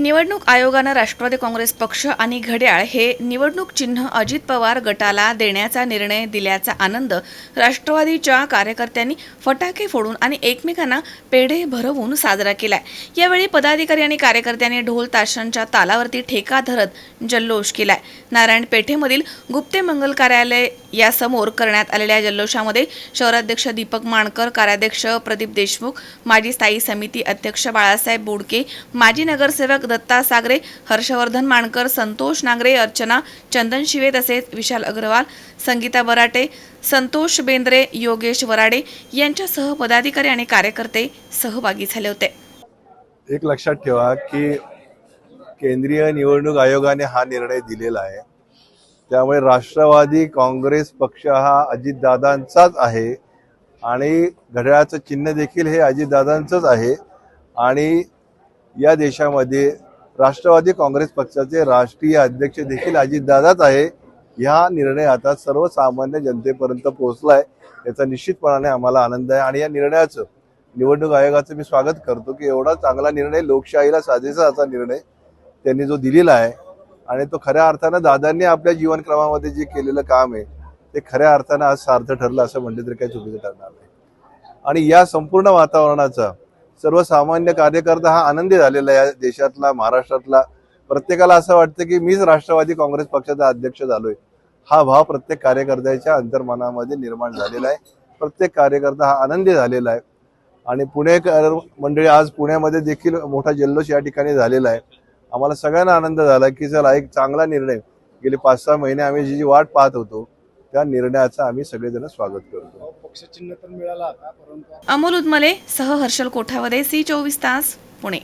निवडणूक आयोगानं राष्ट्रवादी काँग्रेस पक्ष आणि घड्याळ हे निवडणूक चिन्ह अजित पवार गटाला देण्याचा निर्णय दिल्याचा आनंद राष्ट्रवादीच्या कार्यकर्त्यांनी फटाके फोडून आणि एकमेकांना पेढे भरवून साजरा केलाय. यावेळी पदाधिकारी आणि कार्यकर्त्यांनी ढोल ताशांच्या तालावरती ठेका धरत जल्लोष केलाय. नारायण पेठेमधील गुप्ते मंगल कार्यालय यासमोर करण्यात आलेल्या जल्लोषामध्ये शहराध्यक्ष दीपक माणकर कार्याध्यक्ष प्रदीप देशमुख माजी स्थायी समिती अध्यक्ष बाळासाहेब बोडके माजी नगरसेवक दत्ता सागरे हर्षवर्धन माणकर संतोष नांगरे अर्चना चंदन शिवे तसेच विशाल अग्रवाल संगीता बराटे संतोष बेंद्रे योगेश वराडे यांच्यासह पदाधिकारी आणि कार्यकर्ते सहभागी झाले होते. एक लक्षात ठेवा की केंद्रीय निवडणूक आयोगाने हा निर्णय दिलेला आहे. त्यामुळे राष्ट्रवादी काँग्रेस पक्ष हा अजितदादांचाच आहे आणि घड्याळाचं चिन्ह देखील हे अजितदादांचंच आहे. आणि या देशामध्ये राष्ट्रवादी काँग्रेस पक्षाचे राष्ट्रीय अध्यक्ष देखील अजितदादाच आहे. ह्या निर्णय आता सर्वसामान्य जनतेपर्यंत पोहोचलाय. याचा निश्चितपणाने आम्हाला आनंद आहे आणि या निर्णयाचं निवडणूक आयोगाचं मी स्वागत करतो की एवढा चांगला निर्णय लोकशाहीला साजेसा असा निर्णय त्यांनी जो दिलेला आहे. आणि तो खऱ्या अर्थानं दादांनी आपल्या जीवनक्रमामध्ये जे केलेलं काम आहे ते खऱ्या अर्थानं आज सार्थ ठरलं असं म्हटलं तरी काही चुकीचं ठरणार नाही. आणि या संपूर्ण वातावरणाचा सर्वसामान्य कार्यकर्ता हा आनंदी झालेला आहे या देशातला महाराष्ट्रातला. प्रत्येकाला असं वाटतं की मीच राष्ट्रवादी काँग्रेस पक्षाचा अध्यक्ष झालोय. हा भाव प्रत्येक कार्यकर्त्याच्या अंतर्मनामध्ये निर्माण झालेला आहे. प्रत्येक कार्यकर्ता हा आनंदी झालेला आहे. आणि पुणेकर मंडळी आज पुण्यामध्ये देखील मोठा जल्लोष या ठिकाणी झालेला आहे. आम्हाला सगळ्यांना आनंद झाला की चला एक चांगला निर्णय. गेले पाच सहा महिने आम्ही जी जी वाट पाहत होतो त्या निर्णयाचं आम्ही सगळेजण स्वागत करतो. पक्षचिन्ह तर मिळाला आता परंतु अमोल उदमले सह हर्षल कोठावदे सी चोवीस तास पुणे.